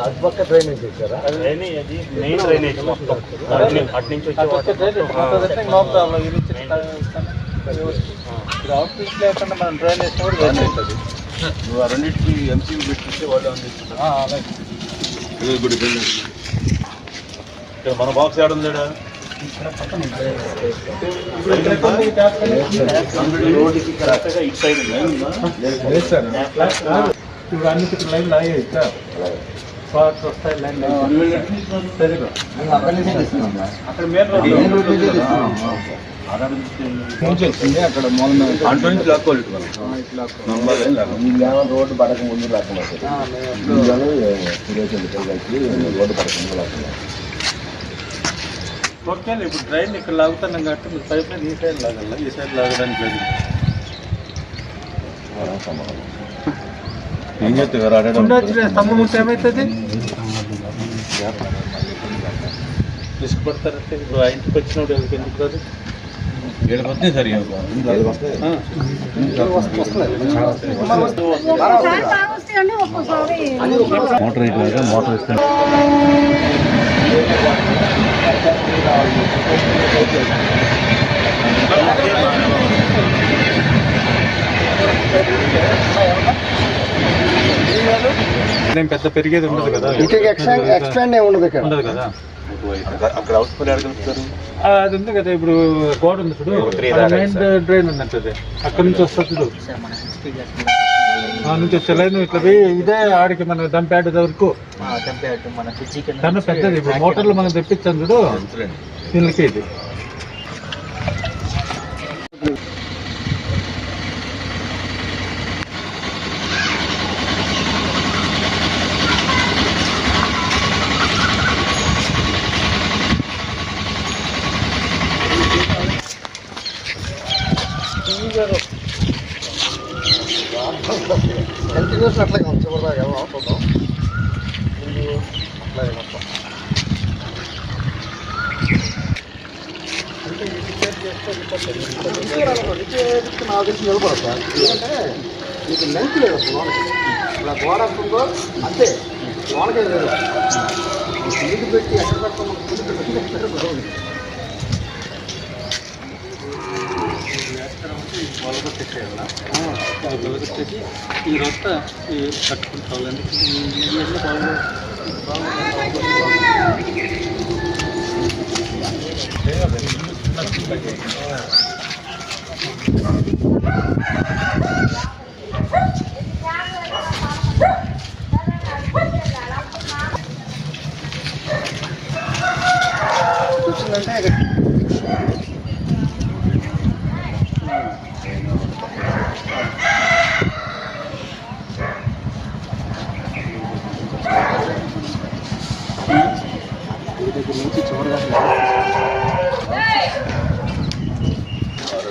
అటుపక్క డ్రైనేజ్ చేశారా డ్రైనేజ్ అది మెయిన్ డ్రైనేజ్ మొత్తం అటు నుంచి- అటు నుంచి వచ్చే వాటర్ లేకుండా మనం డ్రైనేజ్ కూడా వేస్ట్ అవుతుంది నువ్వు ఆ రెండింటికి ఎంసీబీ పెట్టిస్తే వాళ్ళు అందిస్తున్నారు ఇదే గుడి బిల్డింగ్ ఇక్కడ మన బాక్స్ ఏడ ఉందా రోడ్డుకి ఇప్పుడు అన్ని లైన్ లాగాయి సార్ వాటర్ వస్తాయి లైన్ అక్కడ మెయిన్ రోడ్ అక్కడ అంటూ నుంచి లాక్కోవాలి రోడ్డు పడక ముందు లేకుండా రోడ్డు పడక ముందు ఓకే ఇప్పుడు ట్రైన్ ఇక్కడ లాగుతున్నాం కాబట్టి మీరు పైప్ లైన్ ఈ సైడ్ లాగాల ఈ సైడ్ లాగడానికి లేదు. ఏం కదా ఆడడం? ఉండొచ్చు స్తంభం ఉంటే ఏమవుతుంది రిస్క్ పడతారంటే ఇప్పుడు ఆ ఇంటికి వచ్చినప్పుడు ఎవరికి ఎందుకు రాదు? ఏడుకి వస్తే సరి మోటార్ మోటార్ ఇస్తాను. నేను పెద్ద పెరిగేది ఉండదు కదా. ఎక్స్పాండ్ ఏమి ఉండదు ఇక్కడ? ఉండదు కదా. అక్కడ అది ఉంది కదా ఇప్పుడు గోడ ఉంది చూడు. మెయిన్ డ్రైన్ అది. అక్కడ నుంచి వస్తుంది చూడు. ఆ నుంచి వచ్చే లైన్ ఇట్లా పోయి ఇదే ఆడికి మన డంప్యాడ్ వరకు. కన్నా పెద్దది. ఇప్పుడు మోటార్లు మనం తెప్పించాం చూడు. దీనికి ఇది. ఉంటుంది మొత్తం. నాకు తెలిసి నిలబడతా ఎందుకంటే నీకు లెంత్ లేదు అసలు లోనకి ఇలా గోడ వస్తుందో అంతే లోనకే లేదు నీటి పెట్టి ఎక్కడ పెడతాం? మనకు తెలియదు. ఎక్కడ పెడతాం. ఈ రొట్ట వచ్చిందంటే ఇక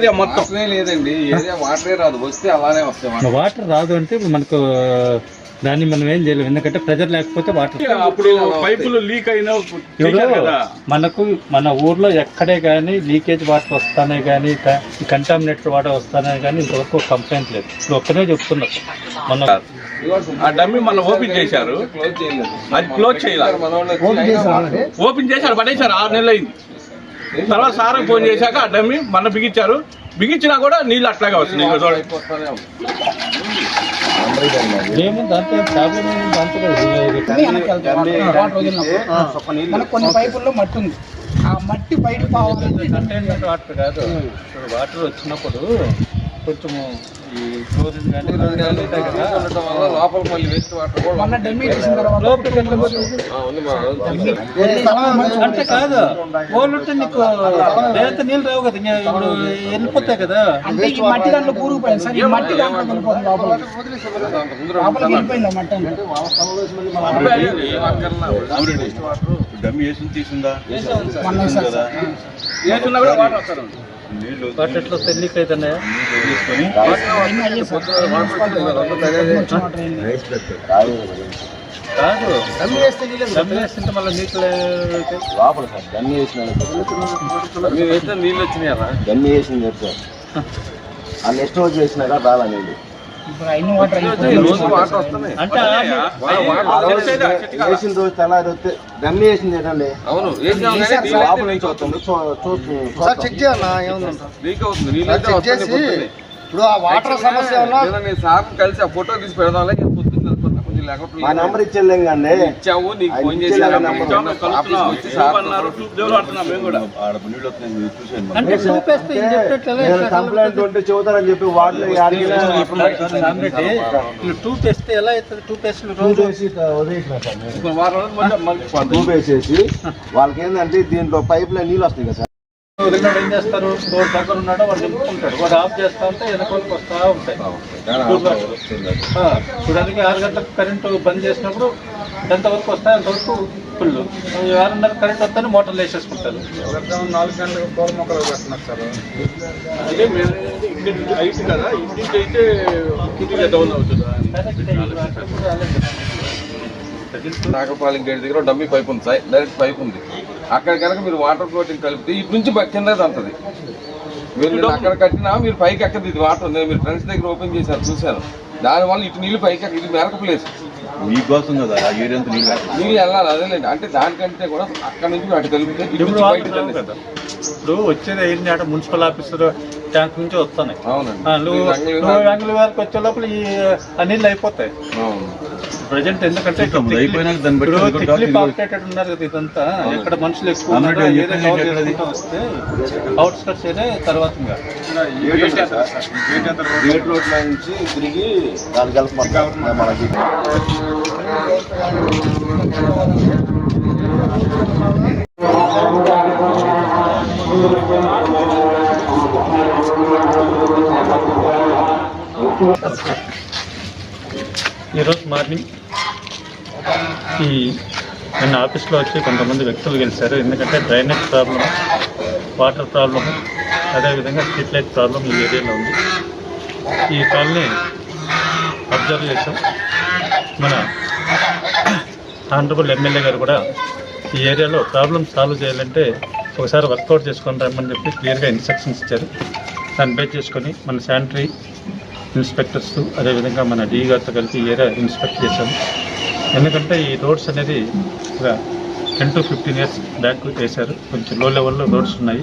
ఇదే మొత్తం. లేదండి ఏరియా వాటరే రాదు వస్తే అలానే వస్తాయి వాటర్. రాదు అంటే మనకు దాన్ని మనం ఏం చేయలేము ఎందుకంటే ప్రెజర్ లేకపోతే వాటర్ అప్పుడు పైపులు లీక్ అయినా మనకు మన ఊర్లో ఎక్కడే కానీ లీకేజ్ వాటర్ వస్తానే కానీ కంటామినేటెడ్ వాటర్ వస్తానే కానీ ఇంతవరకు కంప్లైంట్ లేదు. ఇప్పుడు ఒక్కనే చెప్తున్నారు మన ఆ డమ్మి మన ఓపెన్ చేశారు. అది క్లోజ్ చేయాలి. ఓపెన్ చేశారు? పడేశారు ఆరు నెలలు అయింది తర్వాత సార్ ఫోన్ చేశాక ఆ డమ్మి మన బిగించారు బిగించినా కూడా నీళ్ళు అట్లాగే చూడండి. మనకు కొన్ని పైపుల్లో మట్టి ఉంది ఆ మట్టి బయట కాదు వాటర్ వచ్చినప్పుడు కొంచెము ఈ క్లోరిన్ కానీ ఉంటాయి కదా. లోపల మళ్ళీ వేస్ట్ వాటర్ కూడా ఓళ్ళు ఉంటే నీకు లేకపోతే నీళ్ళు రావు కదా ఇంకా ఇప్పుడు వెళ్ళిపోతాయి కదా. అంటే ఈ మట్టి దాంట్లో కూరుకుపోయింది. సార్ ఈ మట్టి దాంట్లో వెళ్ళిపోతుంది లోపల. లోపలికి వెళ్ళిపోయింది ఆ మట్టి అంతా డమ్మి వేసి తీసిందా మొన్న సార్. వేసున్నా కూడా వాటర్ వస్తారు ఎట్లా వస్తాయి లీక్ అవుతున్నాయా? కాదు. వేస్తే నీళ్ళు వేస్తుంటే మళ్ళీ నీళ్ళు లోపల సార్ డమ్మి వేసిన మీరు వేస్తే నీళ్ళు డమ్మి వేసింది చెప్తారు ఆ నెక్స్ట్ రోజు వేసినాక రాలా నీళ్ళు. వేసిన రోజు తెల్లారి డమ్మి వేసింది ఏంటండి? అవును లోపల నుంచి వస్తుంది. చూ- చూ- సార్ చెక్. ఇప్పుడు ఆ వాటర్ సమస్య నిన్న నేను సార్ కలిసి ఆ ఫోటో తీసి పెడదాంలే ఇక పొద్దున్న తెలుసుకున్నా, కొంచెం లేకపోతే మా నెంబర్ కండి నీకు ఫోన్ చేసి ఇచ్చేలా కూడా. నేను కంప్లైంట్ ఉంటే చెబుతారని చెప్పి టెస్ట్ ఎలా అవుతుంది? రోజు? వదిలేసిన వేసేసి వాళ్ళకి ఏంటంటే దీంట్లో పైప్ లైన్ నీళ్ళు వస్తాయి కదా సార్. వదిలినాడు ఏం చేస్తారు? స్టోర్ దగ్గర ఉన్నాడో? వాడు నింపుకుంటాడు. వాడు ఆఫ్ చేస్తా ఉంటే వస్తా ఉంటాయి. ఆ, ఇప్పుడు అందుకే ఆరు గంటలకు కరెంటు బంద్ చేసినప్పుడు ఎంతవరకు వస్తాయి అంతవరకు ఫుల్. ఆరున్నర కరెంట్ వస్తానే మోటార్లు వేసేసుకుంటారు నాలుగు గంటలకు పూల మొక్కలు పెడుతున్నారు సార్. అదే మేము ఇక్కడ హైట్ కదా ఇంటికి అయితే కొద్దిగా డౌన్ అవుతుందా. నాగపాలెం గేట్ దగ్గర డమ్మీ పైప్ ఉంది సార్. డైరెక్ట్ పైప్ ఉంది. అక్కడ కనుక మీరు వాటర్ ఫ్లోటింగ్ కలిపితే ఇటు నుంచి కింద అంతది మీరు అక్కడ కట్టినా మీరు పైకి ఎక్కదు ఇది వాటర్. నేను మీరు ఫ్రెండ్స్ దగ్గర ఓపెన్ చేశారు చూశాను. దానివల్ల ఇటు నీళ్ళు పైకి ఎక్క- ఇది మెరక ప్లేస్ మీకోసం కదా ఆ ఏరియా అంతా నీళ్ళు నీళ్ళు వెళ్ళాలి అదేలేండి. అంటే దానికంటే కూడా అక్కడ నుంచి అటు కలిపితే ఇటు ఇప్పుడు వచ్చేది ఏంటి అంటే మున్సిపల్ ఆఫీసర్ ట్యాంక్ నుంచి వస్తున్నాయి. అవునండి. నువ్వు వారికి వచ్చే లోపల ఈ నీళ్ళు అయిపోతాయి. అవును. ప్రజెంట్ ఎందుకంటే ఉన్నారు కదా ఇదంతా ఎక్కడ మనుషులు ఎక్కువ వస్తే అవుట్స్కట్స్ అయితే తర్వాత గేట్ రోడ్. నుంచి తిరిగి దానికి వెళ్ళిపోతాం మనకి ఈరోజు మార్నింగ్ ఈ నిన్న ఆఫీస్లో వచ్చి కొంతమంది వ్యక్తులు గెలిచారు. ఎందుకంటే డ్రైనేజ్ ప్రాబ్లం వాటర్ ప్రాబ్లం అదేవిధంగా స్ట్రీట్ లైట్ ప్రాబ్లం ఈ ఏరియాలో ఉంది. ఈ కాలనీ అబ్జర్వ్ చేసాం మన ఆనరబుల్ ఎమ్మెల్యే గారు కూడా ఈ ఏరియాలో ప్రాబ్లం సాల్వ్ చేయాలంటే ఒకసారి వర్కౌట్ చేసుకొని రమ్మని చెప్పి క్లియర్గా ఇన్స్ట్రక్షన్స్ ఇచ్చారు. దాన్ని బేస్ చేసుకొని మన శానిటరీ ఇన్స్పెక్టర్స్ అదేవిధంగా మన డీ గారితో కలిపి ఈ ఏరియా ఇన్స్పెక్ట్ చేశాము. ఎందుకంటే ఈ రోడ్స్ అనేది ఒక ten to fifteen years back చేశారు కొంచెం లో లెవెల్లో రోడ్స్ ఉన్నాయి.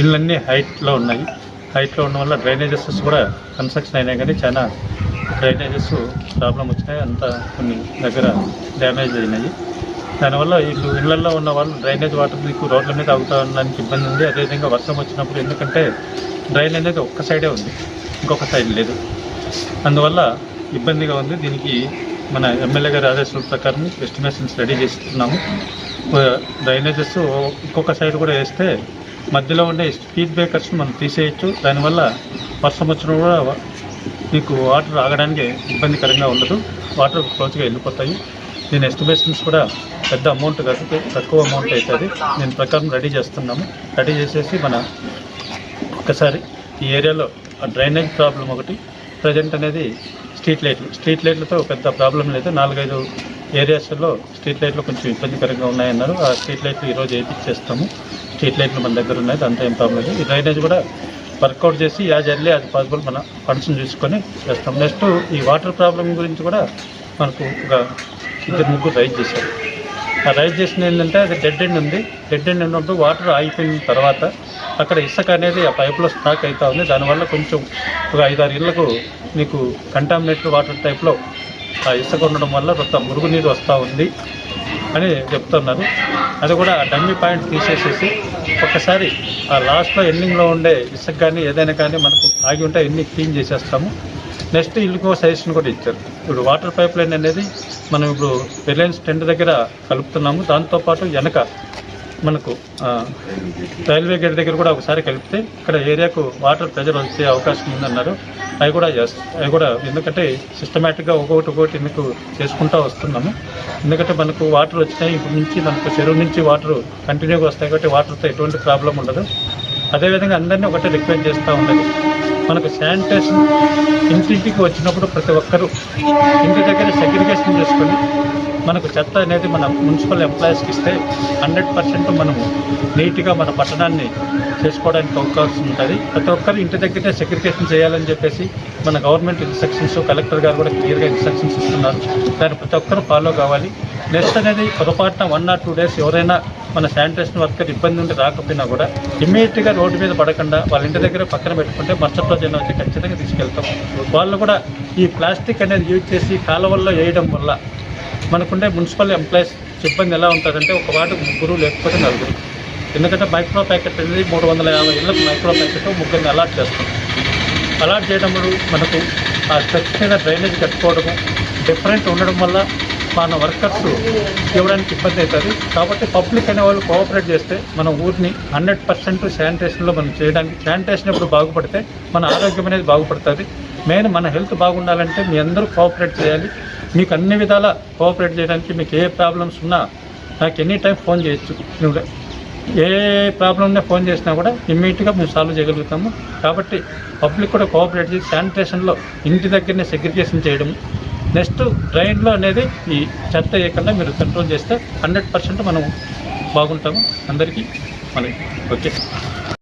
ఇళ్ళన్నీ హైట్లో ఉన్నాయి. హైట్లో ఉండడం వల్ల డ్రైనేజెస్ కూడా కన్స్ట్రక్షన్ అయినాయి కానీ చాలా డ్రైనేజెస్ ప్రాబ్లం వచ్చినాయి. అంతా కొన్ని దగ్గర డ్యామేజ్ అయినాయి. దానివల్ల ఇల్లు ఇళ్ళలో ఉన్న వాళ్ళు డ్రైనేజ్ వాటర్ మీకు రోడ్ల మీద అవుతా ఉండడానికి ఇబ్బంది ఉంది. అదేవిధంగా వర్షం వచ్చినప్పుడు ఎందుకంటే డ్రైన్ అనేది ఒక్క సైడే ఉంది. ఇంకొక సైడ్ లేదు. అందువల్ల ఇబ్బందిగా ఉంది. దీనికి మన ఎమ్మెల్యే గారి ఆదేశాల ప్రకారం ఎస్టిమేషన్స్ రెడీ చేస్తున్నాము. డ్రైనేజెస్ ఇంకొక సైడ్ కూడా వేస్తే మధ్యలో ఉండే స్పీడ్ బ్రేకర్స్ మనం తీసేయచ్చు. దానివల్ల వర్షం వచ్చినా కూడా మీకు వాటర్ ఆగడానికి ఇబ్బందికరంగా ఉండదు. వాటర్ క్లోజ్గా వెళ్ళిపోతాయి. దీని ఎస్టిమేషన్స్ కూడా పెద్ద అమౌంట్ కాదు తక్కువ అమౌంట్ అవుతుంది. దీని ప్రకారం రెడీ చేస్తున్నాము. రెడీ చేసేసి మన ఒకసారి ఈ ఏరియాలో ఆ డ్రైనేజ్ ప్రాబ్లం ఒకటి. ప్రజెంట్ అనేది స్ట్రీట్ లైట్లు. స్ట్రీట్ లైట్లతో పెద్ద ప్రాబ్లం లేదు. నాలుగైదు ఏరియాస్లో స్ట్రీట్ లైట్లు కొంచెం ఇబ్బందికరంగా ఉన్నాయన్నారు. ఆ స్ట్రీట్ లైట్లు ఈరోజు వేయించేస్తాము స్ట్రీట్ లైట్లు మన దగ్గర ఉన్నాయి దాంతో ఏం ప్రాబ్లం లేదు. ఈ డ్రైనేజ్ కూడా వర్కౌట్ చేసి యాజ్ ఎర్లీ యాజ్ పాసిబుల్ మన ఫండ్స్ని చూసుకొని చేస్తాం. నెక్స్ట్ ఈ వాటర్ ప్రాబ్లం గురించి కూడా మనకు ఒక ఇద్దరు ముగ్గురు రైజ్ చేశారు. ఆ రైజ్ చేసిన ఏంటంటే అది డెడ్ ఎండ్ ఉంది. డెడ్ ఎండ్ ఉన్నప్పుడు వాటర్ ఆగిపోయిన తర్వాత అక్కడ ఇసుక అనేది ఆ పైప్లో స్టాక్ అవుతూ ఉంది. దానివల్ల కొంచెం ఒక ఐదారు ఇళ్ళకు మీకు కంటామినేటెడ్ వాటర్ టైప్లో ఆ ఇసుక ఉండడం వల్ల కొంత మురుగునీరు వస్తూ ఉంది అని చెప్తున్నారు. అది కూడా డమ్మీ పాయింట్ తీసేసేసి ఒక్కసారి ఆ లాస్ట్లో ఎండింగ్లో ఉండే ఇసుక కానీ ఏదైనా కానీ మనకు ఆగి ఉంటే ఎన్ని క్లీన్ చేసేస్తాము. నెక్స్ట్ ఇల్లుకో సజెషన్ కూడా ఇచ్చారు. ఇప్పుడు వాటర్ పైప్ లైన్ అనేది మనం ఇప్పుడు రిలయన్స్ టెంట్ దగ్గర కలుపుతున్నాము. దాంతోపాటు వెనక మనకు రైల్వే గేట్ దగ్గర కూడా ఒకసారి కలిపితే ఇక్కడ ఏరియాకు వాటర్ ప్రెజర్ వచ్చే అవకాశం ఉందన్నారు. అవి కూడా చేస్తాం అవి కూడా ఎందుకంటే సిస్టమేటిక్గా ఒక్కొక్కటి ఒక్కొక్కటి ఎందుకు చేసుకుంటూ వస్తున్నాము. ఎందుకంటే మనకు వాటర్ వచ్చినాయి ఇప్పుడు నుంచి మనకు చెరువు నుంచి వాటర్ కంటిన్యూగా వస్తాయి కాబట్టి వాటర్తో ఎటువంటి ప్రాబ్లం ఉండదు. అదేవిధంగా అందరినీ ఒకటే రిక్వెస్ట్ చేస్తూ ఉండదు మనకు శానిటేషన్ ఇంటింటికి వచ్చినప్పుడు ప్రతి ఒక్కరూ ఇంటి దగ్గర సెగ్రిగేషన్ చేసుకొని మనకు చెత్త అనేది మన మున్సిపల్ ఎంప్లాయీస్కి ఇస్తే హండ్రెడ్ పర్సెంట్ మనము నీట్గా మన పట్టణాన్ని చేసుకోవడానికి అవకాశం ఉంటుంది. ప్రతి ఒక్కరు ఇంటి దగ్గరే సెగ్రిగేషన్ చేయాలని చెప్పేసి మన గవర్నమెంట్ ఇన్స్ట్రక్షన్స్ కలెక్టర్ గారు కూడా క్లియర్గా ఇన్స్ట్రక్షన్స్ ఇస్తున్నారు. దాన్ని ప్రతి ఒక్కరు ఫాలో కావాలి. నెక్స్ట్ అనేది పొరపాటున వన్ ఆర్ టూ డేస్ ఎవరైనా మన శానిటేషన్ వర్కర్ ఇబ్బంది ఉండి రాకపోయినా కూడా ఇమ్మీడియట్గా రోడ్డు మీద పడకుండా వాళ్ళ ఇంటి దగ్గర పక్కన పెట్టుకుంటే మరుసటి రోజు వచ్చి ఖచ్చితంగా తీసుకెళ్తాం. వాళ్ళు కూడా ఈ ప్లాస్టిక్ అనేది యూజ్ చేసి కాలువల్లో వేయడం వల్ల మనకుండే మున్సిపల్ ఎంప్లాయీస్ సిబ్బంది ఎలా ఉంటుందంటే ఒక వాటికి ముగ్గురు లేకపోతే నలుగురు. ఎందుకంటే మైక్రో ప్యాకెట్ అనేది మూడు వందల యాభై ఇళ్ళకు మైక్రో ప్యాకెట్ ముగ్గురిని అలాట్ చేస్తాం. అలాట్ చేయడంలో మనకు ఆ స్టెప్స్ మీద డ్రైనేజ్ కట్టుకోవడము డిఫరెంట్ ఉండడం వల్ల మన వర్కర్స్ ఇవ్వడానికి ఇబ్బంది అవుతుంది కాబట్టి పబ్లిక్ అనే వాళ్ళు కోఆపరేట్ చేస్తే మన ఊరిని హండ్రెడ్ పర్సెంట్ శానిటేషన్లో మనం చేయడానికి శానిటేషన్ ఎప్పుడు బాగుపడితే మన ఆరోగ్యం అనేది బాగుపడుతుంది. మెయిన్ మన హెల్త్ బాగుండాలంటే మీ అందరూ కోఆపరేట్ చేయాలి. మీకు అన్ని విధాల కోఆపరేట్ చేయడానికి మీకు ఏ ప్రాబ్లమ్స్ ఉన్నా నాకు ఎనీ టైం ఫోన్ చేయొచ్చు. నువ్వు ఏ ప్రాబ్లం ఉన్నా ఫోన్ చేసినా కూడా ఇమ్మీడియట్గా మేము సాల్వ్ చేయగలుగుతాము. కాబట్టి పబ్లిక్ కూడా కోఆపరేట్ చేసి శానిటేషన్లో ఇంటి దగ్గరనే సెగ్రిగేషన్ చేయడం నెక్స్ట్ డ్రైన్లో అనేది ఈ చెత్త వేయకుండా మీరు కంట్రోల్ చేస్తే హండ్రెడ్ పర్సెంట్ మనం బాగుంటాము. అందరికీ మనకి ఓకే